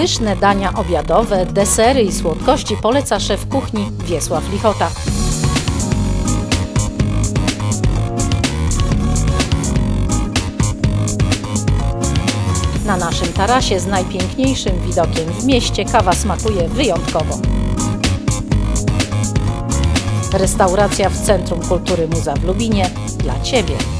Pyszne dania obiadowe, desery i słodkości poleca szef kuchni Wiesław Lichota. Na naszym tarasie z najpiękniejszym widokiem w mieście kawa smakuje wyjątkowo. Restauracja w Centrum Kultury Muza w Lubinie dla Ciebie.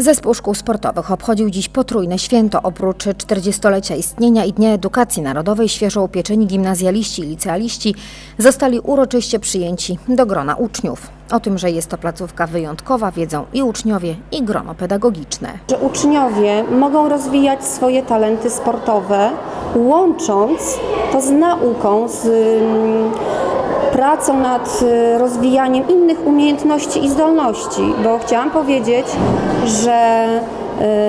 Zespół Szkół Sportowych obchodził dziś potrójne święto. Oprócz 40-lecia istnienia i Dnia Edukacji Narodowej świeżo upieczeni gimnazjaliści i licealiści zostali uroczyście przyjęci do grona uczniów. O tym, że jest to placówka wyjątkowa wiedzą i uczniowie i grono pedagogiczne. że uczniowie mogą rozwijać swoje talenty sportowe, łącząc to z nauką, z pracą nad y, rozwijaniem innych umiejętności i zdolności, bo chciałam powiedzieć, że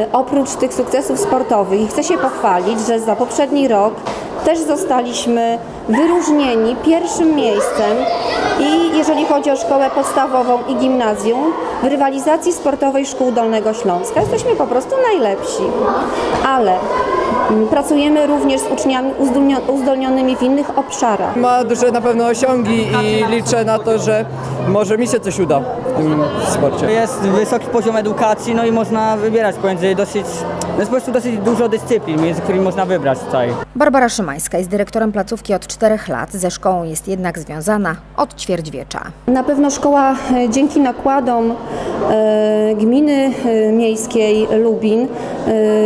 y, oprócz tych sukcesów sportowych i chcę się pochwalić, że za poprzedni rok też zostaliśmy wyróżnieni pierwszym miejscem i jeżeli chodzi o szkołę podstawową i gimnazjum w rywalizacji sportowej szkół Dolnego Śląska. Jesteśmy po prostu najlepsi, ale pracujemy również z uczniami uzdolnio- uzdolnionymi w innych obszarach. Ma duże na pewno osiągi i liczę na to, że może mi się coś uda w tym sporcie. Jest wysoki poziom edukacji, no i można wybierać pomiędzy dosyć, no jest po prostu dosyć dużo dyscyplin, między którymi można wybrać tutaj. Barbara Szymańska jest dyrektorem placówki od czterech lat, ze szkołą jest jednak związana od ćwierćwiecza. Na pewno szkoła e, dzięki nakładom e, gminy e, miejskiej Lubin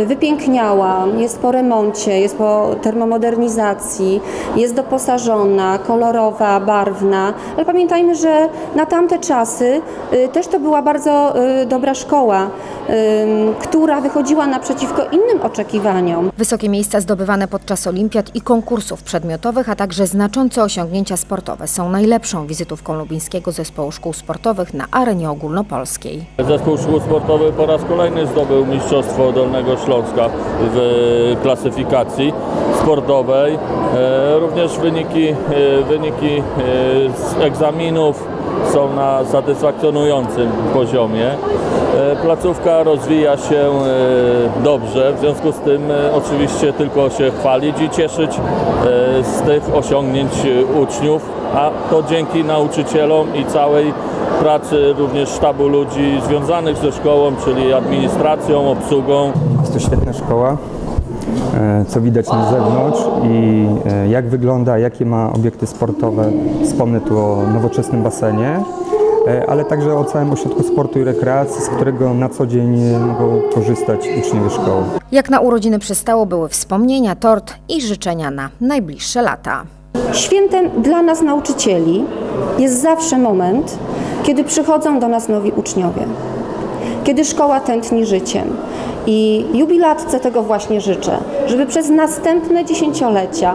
wypiękniała, jest po remoncie, jest po termomodernizacji, jest doposażona, kolorowa, barwna, ale pamiętajmy, że na tamte czasy też to była bardzo dobra szkoła, która wychodziła naprzeciwko innym oczekiwaniom. Wysokie miejsca zdobywane podczas olimpiad i konkursów przedmiotowych, a także znaczące osiągnięcia sportowe są najlepszą wizytówką lubińskiego zespołu szkół sportowych na arenie ogólnopolskiej. Zespół szkół sportowych po raz kolejny zdobył Mistrzostwo Dolnego Śląska w klasyfikacji sportowej. E, Również wyniki, e, wyniki e, z egzaminów są na satysfakcjonującym poziomie. E, Placówka rozwija się e, dobrze, w związku z tym e, oczywiście tylko się chwalić i cieszyć z tych osiągnięć uczniów, a to dzięki nauczycielom i całej pracy również sztabu ludzi związanych ze szkołą, czyli administracją, obsługą. Jest to świetna szkoła, co widać na zewnątrz i jak wygląda, jakie ma obiekty sportowe. Wspomnę tu o nowoczesnym basenie, ale także o całym ośrodku sportu i rekreacji, z którego na co dzień e, mogą korzystać uczniowie szkoły. Jak na urodziny przystało, były wspomnienia, tort i życzenia na najbliższe lata. Świętem dla nas nauczycieli jest zawsze moment, kiedy przychodzą do nas nowi uczniowie, kiedy szkoła tętni życiem. I jubilatce tego właśnie życzę, żeby przez następne dziesięciolecia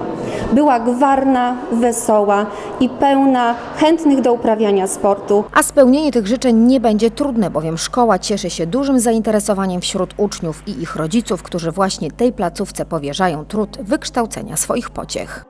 była gwarna, wesoła i pełna chętnych do uprawiania sportu, A spełnienie tych życzeń nie będzie trudne, bowiem szkoła cieszy się dużym zainteresowaniem wśród uczniów i ich rodziców, którzy właśnie tej placówce powierzają trud wykształcenia swoich pociech.